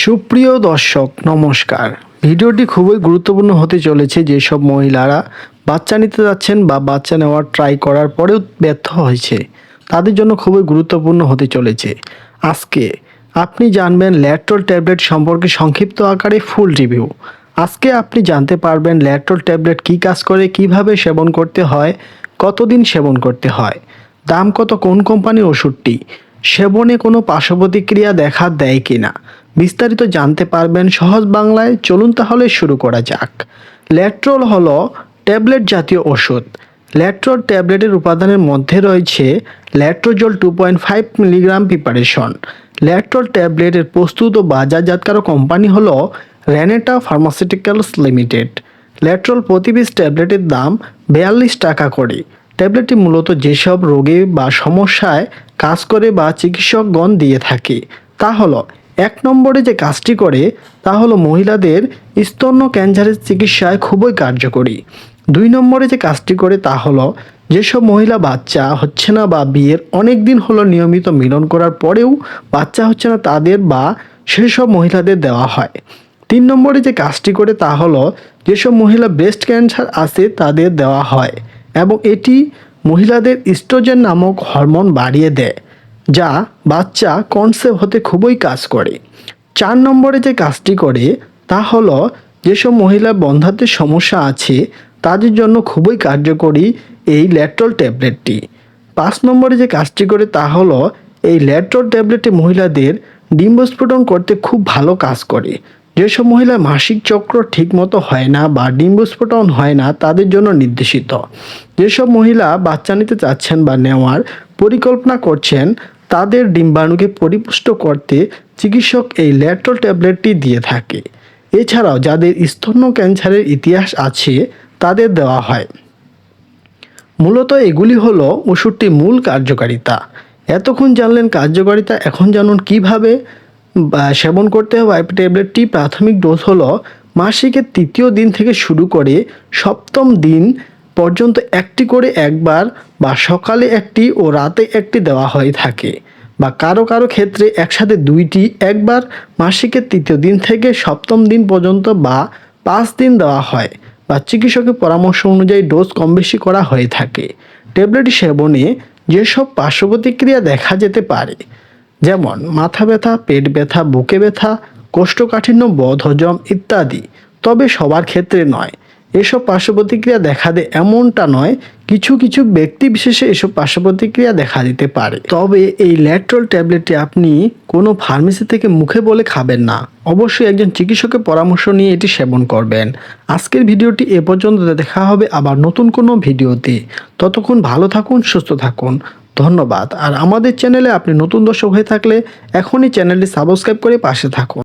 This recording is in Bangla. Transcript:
সুপ্রিয় দর্শক, নমস্কার। ভিডিওটি খুবই গুরুত্বপূর্ণ হতে চলেছে যেসব মহিলারা বাচ্চা নিতে যাচ্ছেন বা বাচ্চা নেওয়ার ট্রাই করার পরেও ব্যর্থ হয়েছে, তাদের জন্য খুবই গুরুত্বপূর্ণ হতে চলেছে। আজকে আপনি জানবেন ল্যাট্রল ট্যাবলেট সম্পর্কে সংক্ষিপ্ত আকারে ফুল রিভিউ। আজকে আপনি জানতে পারবেন ল্যাট্রল ট্যাবলেট কী কাজ করে, কীভাবে সেবন করতে হয়, কতদিন সেবন করতে হয়, দাম কত, কোন কোম্পানির ওষুধটি সেবনে কোনো পার্শ্ব প্রতিক্রিয়া দেখা দেয় কি না বিস্তারিত জানতে পারবেন সহজ বাংলায়। চলুন তাহলে শুরু করা যাক। ল্যাট্রল হলো ট্যাবলেট জাতীয় ওষুধ। ল্যাট্রল ট্যাবলেটের উপাদানের মধ্যে রয়েছে letrozole two point five milligram preparation. ল্যাট্রল ট্যাবলেটের প্রস্তুত ও বাজারজাতকারক কোম্পানি হল র্যানেটা ফার্মাসিউটিক্যালস লিমিটেড। ল্যাট্রল প্রতি পিস ট্যাবলেটের দাম বিয়াল্লিশ টাকা করে। ট্যাবলেটটি মূলত যেসব রোগে বা সমস্যায় কাজ করে বা চিকিৎসকগণ দিয়ে থাকে, তা হলো, এক নম্বরে যে কাজটি করে, তা হলো মহিলাদের স্তন্য ক্যান্সারের চিকিৎসায় খুবই কার্যকরী। দুই নম্বরে যে কাজটি করে, তা হলো, যেসব মহিলা বাচ্চা হচ্ছে না বা বিয়ের অনেক দিন হলো নিয়মিত মিলন করার পরেও বাচ্চা হচ্ছে না তাদের বা সেসব মহিলাদের দেওয়া হয়। তিন নম্বরে যে কাজটি করে, তা হলো, যেসব মহিলা ব্রেস্ট ক্যান্সার আছে, তাদের দেওয়া হয়। এবং এটি মহিলাদের ইস্ট্রোজেন নামক হরমোন বাড়িয়ে দেয়, যা বাচ্চা কনসেপ্ট হতে খুবই কাজ করে। চার নম্বরে যে কাজটি করে, তা হলো যেসব মহিলার বন্ধাত্বের সমস্যা আছে, তাদের জন্য খুবই কার্যকরী এই ল্যাট্রল ট্যাবলেটটি। পাঁচ নম্বরে যে কাজটি করে, তা হলো এই ল্যাট্রল ট্যাবলেটে মহিলাদের ডিম্বস্ফোটন করতে খুব ভালো কাজ করে। যেসব মহিলার মাসিক চক্র ঠিকমতো হয় না বা ডিম্বস্ফোটন হয় না, তাদের জন্য নির্দেশিত। যেসব মহিলা বাচ্চা নিতে চাচ্ছেন বা নেওয়ার পরিকল্পনা করছেন, তাদের ডিম্বাণুকে পরিপুষ্ট করতে চিকিৎসক এই ল্যাট্রল ট্যাবলেটটি দিয়ে থাকে। এছাড়াও যাদের স্তন্য ক্যান্সারের ইতিহাস আছে, তাদের দেওয়া হয়। মূলত এগুলি হলো ওষুধটির মূল কার্যকারিতা। এতক্ষণ জানলেন কার্যকারিতা, এখন জানুন কীভাবে সেবন করতে হবে আইপি ট্যাবলেটটি প্রাথমিক ডোজ হলো মাসিকের তৃতীয় দিন থেকে শুরু করে সপ্তম দিন পর্যন্ত একটি করে একবার বা সকালে একটি ও রাতে একটি দেওয়া হয়ে থাকে বা কারও কারও ক্ষেত্রে একসাথে দুইটি, একবার মাসিকের তৃতীয় দিন থেকে সপ্তম দিন পর্যন্ত বা পাঁচ দিন দেওয়া হয় বা চিকিৎসকের পরামর্শ অনুযায়ী ডোজ কম বেশি করা হয়ে থাকে। ট্যাবলেট সেবনে যেসব পার্শ্ব প্রতিক্রিয়া দেখা যেতে পারে যেমন মাথা ব্যথা, পেট ব্যথা, বুকে ব্যথা, কোষ্ঠকাঠিন্য, বদহজম ইত্যাদি। তবে সবার ক্ষেত্রে নয়। এসব পার্শ্ব প্রতিক্রিয়া দেখা দেয় এমনটা নয়, কিছু কিছু ব্যক্তি বিশেষে এসব পার্শ্ব প্রতিক্রিয়া দেখা দিতে পারে। তবে এই ল্যাট্রল ট্যাবলেটটি আপনি কোনো ফার্মেসি থেকে মুখে বলে খাবেন না। অবশ্যই একজন চিকিৎসকের পরামর্শ নিয়ে এটি সেবন করবেন। আজকের ভিডিওটি এ পর্যন্ত দেখা হবে আবার নতুন কোনো ভিডিওতে। ততক্ষণ ভালো থাকুন, সুস্থ থাকুন। ধন্যবাদ। আর আমাদের চ্যানেলে আপনি নতুন দর্শক হয়ে থাকলে এখনই চ্যানেলটি সাবস্ক্রাইব করে পাশে থাকুন।